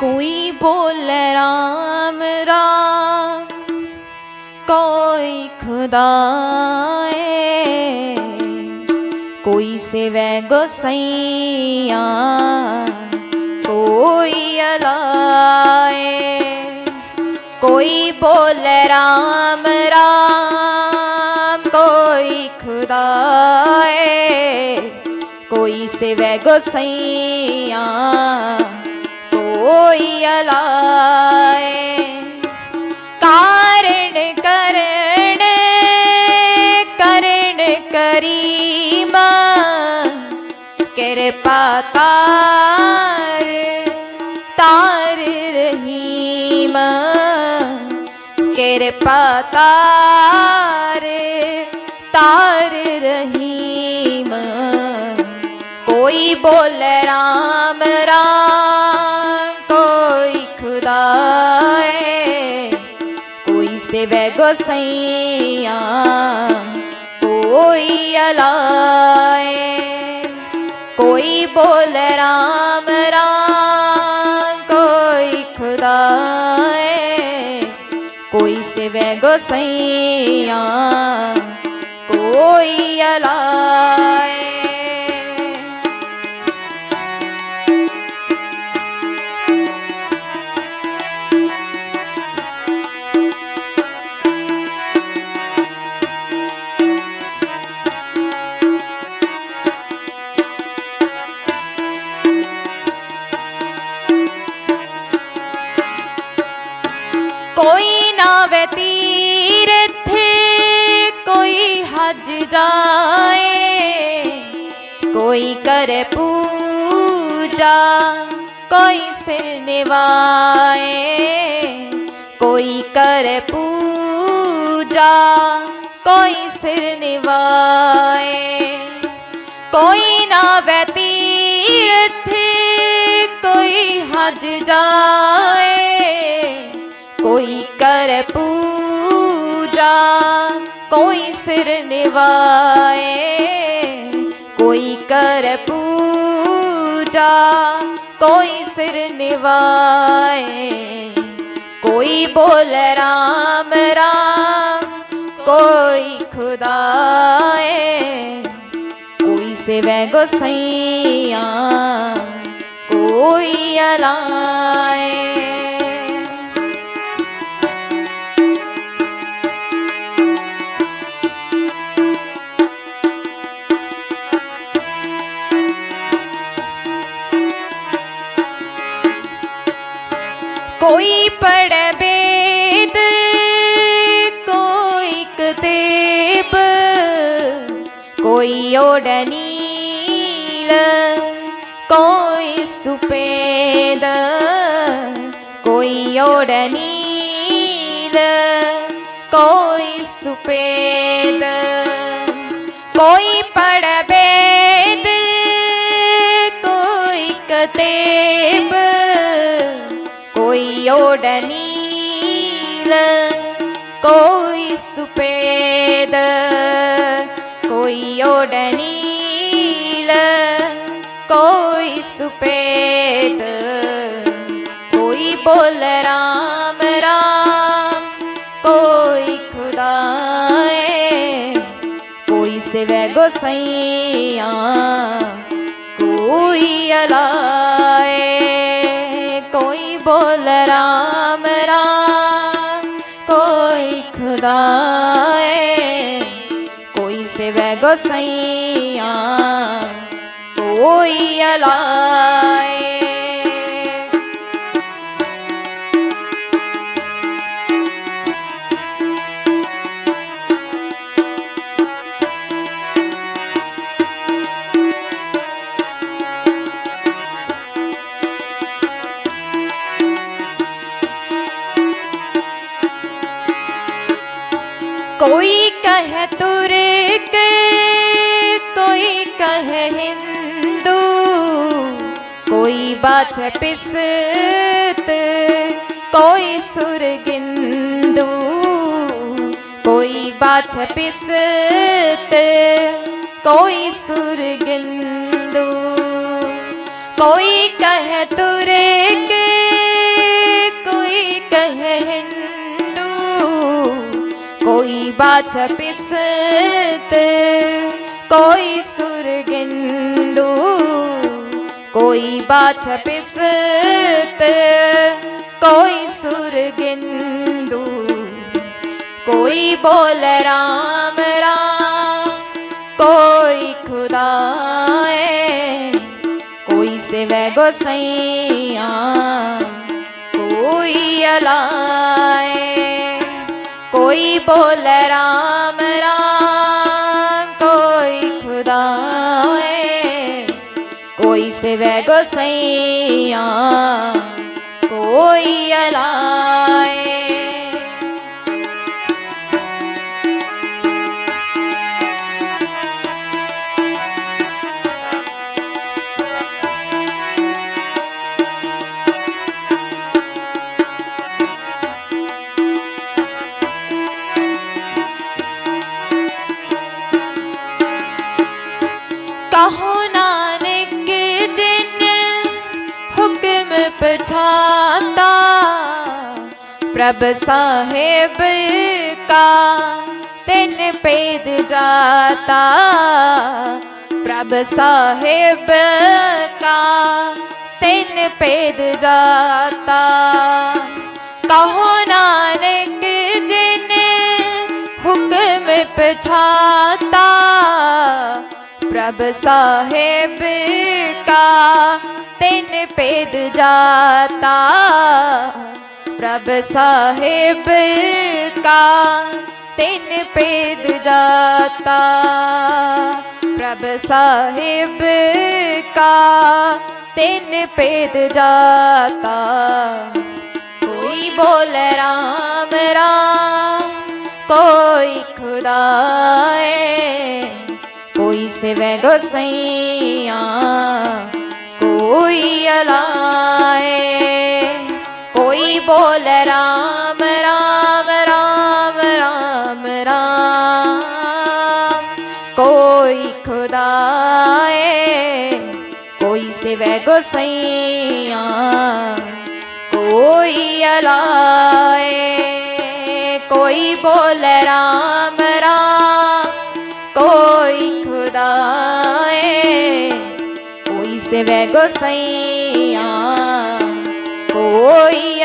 कोई बोले राम राम कोई खुदाए कोई सेवे गोसैया कोई अलाए कोई बोले राम राम कोई खुदाए कोई सेवे गोसैया कोई अलाए कारण करण करण करीमा कृपा तार तार रहीमा कृपा तार तार रहीम कोई बोल राम राम कोई अलाए कोई बोल राम राम कोई खुदाए कोई सेवे गोसैया कोई करे पूजा, कोई सिर निवाए कोई करे पूजा, कोई सिर निवाए कोई नावे तीर्थ कोई हज जाए, कोई कर पूजा, कोई सिर निवाए कोई कर पूजा, कोई सिर निवाए कोई बोल राम राम, कोई खुदाए, कोई सेवे गोसैया, कोई अलाए। कोई ओडनील कोई सुपेद कोई ओडनील कोई सुपेद कोई पढ़ वेद कोई कतेब कोई ओडनील कोई सुपेद कोई ओडनील कोई सुपेद कोई बोल राम राम कोई खुदाए कोई सिवे गोसैया कोई अलाए गोसैया कोई अलाए। कोई कहे तुर्क कोई कहे हिंदू, कोई बाछ पिसत, कोई सुरगिंदू, कोई बाछ पिसत, कोई सुरगिंदू, कोई कह तुर्क बाछ पिसत। कोई सुरगिंदू, कोई बाछ पिसत। कोई सुरगिंदू, कोई बोल राम राम। कोई खुदाए, कोई सिवे गोसैया। कोई अलाए। कोई बोल राम राम कोई खुदा है। कोई सिवे गोसैया कोई अलाए पछाता प्रभ साहेब का तिन पेद जाता। प्रभ साहेब का तिन पेद जाता। कहो नानक जिन हुक्म पछाता। प्रभ साहेब का तिन पेद जाता, प्रभ साहेब का तिन पेद जाता, प्रभ साहेब का तिन पेद जाता। कोई बोल राम राम, कोई कोई सिवे गोसैया, कोई अलाए, कोई बोल राम राम राम राम राम। कोई खुदाए कोई सिवे गोसैया, कोई अलाए, कोई बोल राम राम, कोई खुदाए कोई सिवे गोसैया कोई